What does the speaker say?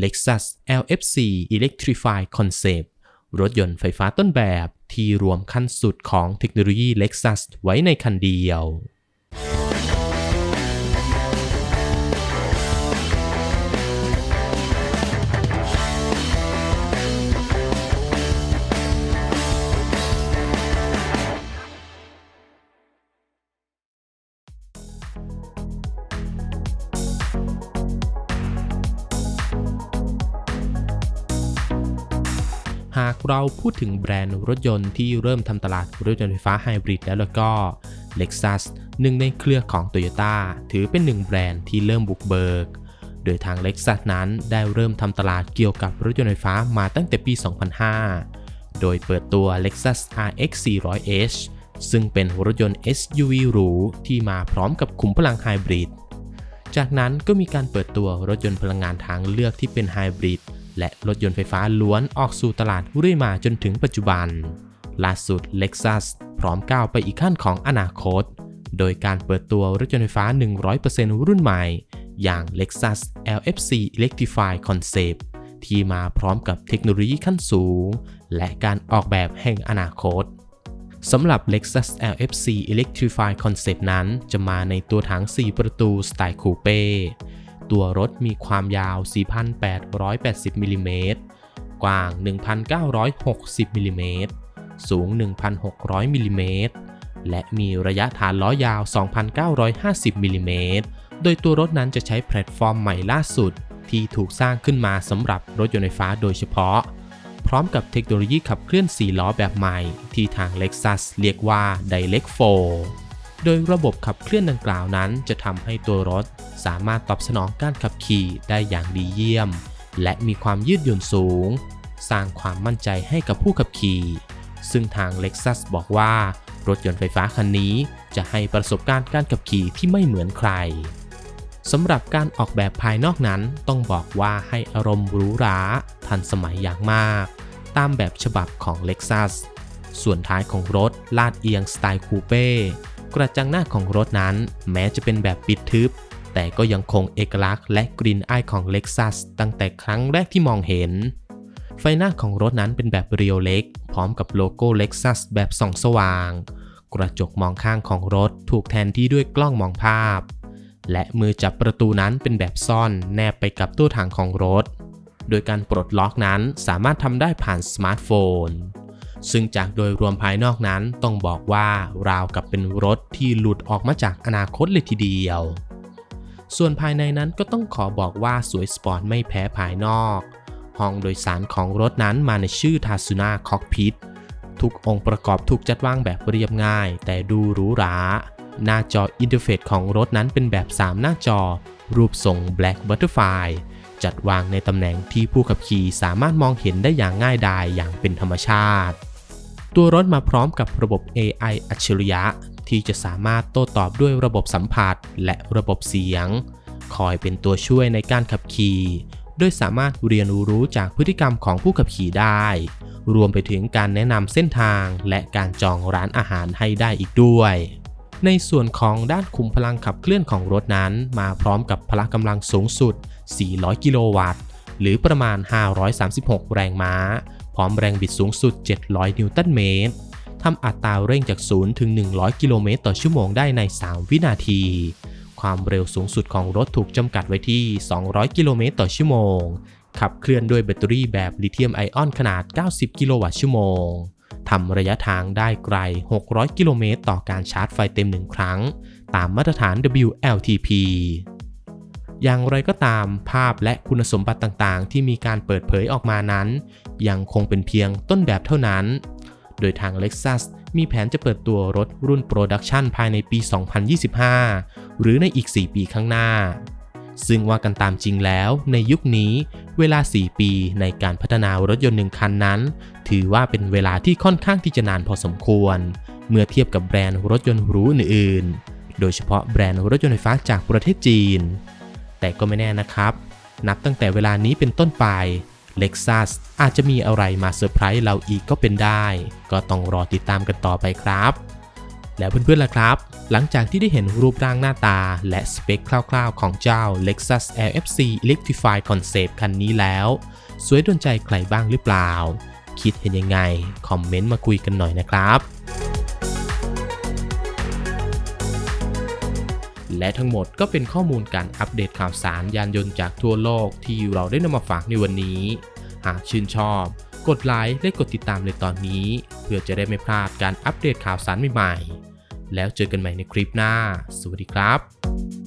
Lexus LFC Electrify Concept รถยนต์ไฟฟ้าต้นแบบที่รวมขั้นสุดของเทคโนโลยี Lexus ไว้ในคันเดียว หากเราพูดถึงแบรนด์รถยนต์ที่เริ่มทำตลาดรถยนต์ไฟฟ้าไฮบริดแล้วแล้วก็ Lexus หนึ่งในเครือของ Toyota ถือเป็นหนึ่งแบรนด์ที่เริ่มบุกเบิก โดยทาง Lexus นั้นได้เริ่มทำตลาดเกี่ยวกับรถยนต์ไฟฟ้ามาตั้งแต่ปี 2005 โดยเปิดตัว Lexus RX 400h ซึ่งเป็นรถยนต์ SUV หรูที่มาพร้อมกับขุมพลังไฮบริด จากนั้นก็มีการเปิดตัวรถยนต์พลังงานทางเลือกที่เป็นไฮบริด และรถยนต์ไฟฟ้าล้วนออกสู่ตลาดเรื่อยมาจนถึงปัจจุบัน ล่าสุด Lexus พร้อมก้าวไปอีกขั้นของอนาคต โดยการเปิดตัวรถยนต์ไฟฟ้า 100%รุ่นใหม่ อย่าง Lexus LFC Electrify Concept ที่มาพร้อมกับเทคโนโลยีขั้นสูง และการออกแบบแห่งอนาคตสำหรับ Lexus LFC Electrify Concept นั้นจะมาในตัวถัง 4 ประตูสไตล์คูเป้ ตัวรถมีความยาว 4,880มิลลิเมตรกว้าง 1,960มิลลิเมตรสูง 1,600มิลลิเมตรและมีระยะฐานล้อยาว 2,950มิลลิเมตรโดยตัวรถนั้นจะใช้แพลตฟอร์มใหม่ล่าสุด ที่ถูกสร้างขึ้นมาสำหรับรถยนต์ไฟฟ้าโดยเฉพาะ พร้อมกับเทคโนโลยีขับเคลื่อน 4 ล้อแบบใหม่ ที่ทาง Lexus เรียกว่า Direct 4โดยระบบขับเคลื่อนดังกล่าวนั้นจะทำให้ตัวรถ สามารถตอบสนองการขับขี่ได้อย่างดีเยี่ยม และมีความยืดหยุ่นสูง สร้างความมั่นใจให้กับผู้ขับขี่ ซึ่งทาง Lexus บอกว่า รถยนต์ไฟฟ้าคันนี้จะให้ประสบการณ์การขับขี่ที่ไม่เหมือนใครสำหรับการออกแบบภายนอกนั้นต้องบอกว่าให้อารมณ์หรูหราทันสมัยอย่างมาก ตามแบบฉบับของ Lexus ส่วนท้ายของรถลาดเอียงสไตล์คูเป้กระจังหน้าของรถนั้นแม้จะเป็นแบบปิดทึบ แต่ก็ยังคงเอกลักษณ์และกลิ่นอายของ Lexus ตั้งแต่ครั้งแรกที่มองเห็น ไฟหน้าของรถนั้นเป็นแบบเรียวเล็ก พร้อมกับโลโก้ Lexus แบบส่องสว่าง กระจกมองข้างของรถถูกแทนที่ด้วยกล้องมองภาพ และมือจับประตูนั้นเป็นแบบซ่อนแนบไปกับตู้ถังของรถ โดยการปลดล็อกนั้นสามารถทำได้ผ่านสมาร์ทโฟนซึ่งจากโดยรวมภายนอกนั้นต้องบอกว่าราวกับเป็นรถที่หลุดออกมาจากอนาคตเลยทีเดียว ส่วนภายในนั้นก็ต้องขอบอกว่าสวยสปอร์ตไม่แพ้ภายนอก ห้องโดยสารของรถนั้นมาในชื่อ Tasuna Cockpit ทุกองค์ประกอบถูกจัดวางแบบเรียบง่าย แต่ดูหรูหรา หน้าจออินเทอร์เฟซของรถนั้นเป็นแบบ 3 หน้าจอ รูปทรง Black Butterfly จัดวางในตำแหน่งที่ผู้ขับขี่สามารถมองเห็นได้อย่างง่ายดายอย่างเป็นธรรมชาติ ตัวรถมาพร้อมกับระบบ AI อัจฉริยะ ที่จะสามารถโต้ตอบด้วยระบบสัมผัสและระบบเสียง คอยเป็นตัวช่วยในการขับขี่ โดยสามารถเรียนรู้จากพฤติกรรมของผู้ขับขี่ได้ รวมไปถึงการแนะนำเส้นทางและการจองร้านอาหารให้ได้อีกด้วย ในส่วนของด้านคุมพลังขับเคลื่อนของรถนั้น มาพร้อมกับพละกำลังสูงสุด 400 กิโลวัตต์ หรือประมาณ 536 แรงม้า พร้อมแรงบิดสูงสุด 700 นิวตันเมตร ทำอัตราเร่งจาก 0 ถึง 100 กิโลเมตรต่อชั่วโมงได้ใน 3 วินาที ความเร็วสูงสุดของรถถูกจำกัดไว้ที่ 200 กิโลเมตรต่อชั่วโมง ขับเคลื่อนด้วยแบตเตอรี่แบบลิเธียมไอออนขนาด 90 กิโลวัตต์ชั่วโมงทำระยะทางได้ไกล 600 กิโลเมตรต่อการชาร์จไฟเต็ม1ครั้ง ตามมาตรฐาน WLTP อย่างไรก็ตามภาพและคุณสมบัติต่างๆ ที่มีการเปิดเผยออกมานั้น ยังคงเป็นเพียงต้นแบบเท่านั้น โดยทาง Lexus มีแผนจะเปิดตัวรถรุ่นโปรดักชันภายในปี 2025 หรือในอีก 4 ปีข้างหน้า ซึ่งว่ากันตามจริงแล้ว ในยุคนี้เวลา 4 ปีในการพัฒนารถยนต์หนึ่งคันนั้น ถือว่าเป็นเวลาที่ค่อนข้างที่จะนานพอสมควร เมื่อเทียบกับแบรนด์รถยนต์หรูอื่นๆ โดยเฉพาะแบรนด์รถยนต์ไฟฟ้าจากประเทศจีน แต่ก็ไม่แน่นะครับ นับตั้งแต่เวลานี้เป็นต้นไป Lexus อาจจะมีอะไรมาเซอร์ไพรส์เราอีกก็เป็นได้ ก็ต้องรอติดตามกันต่อไปครับ แล้วเพื่อนๆล่ะครับ หลังจากที่ได้เห็นรูปร่างหน้าตา และสเปคคร่าวๆ ของเจ้า Lexus LFC Electrified Concept คันนี้แล้ว สวยโดนใจใครบ้างหรือเปล่า คิดเห็นยังไง คอมเมนต์มาคุยกันหน่อยนะครับ และทั้งหมดก็เป็นข้อมูลการอัปเดตข่าวสารยานยนต์จากทั่วโลกที่เราได้นำมาฝากในวันนี้ หากชื่นชอบ กดไลค์และกดติดตามในตอนนี้ เพื่อจะได้ไม่พลาดการอัปเดตข่าวสารใหม่ๆ แล้วเจอกันใหม่ในคลิปหน้า สวัสดีครับ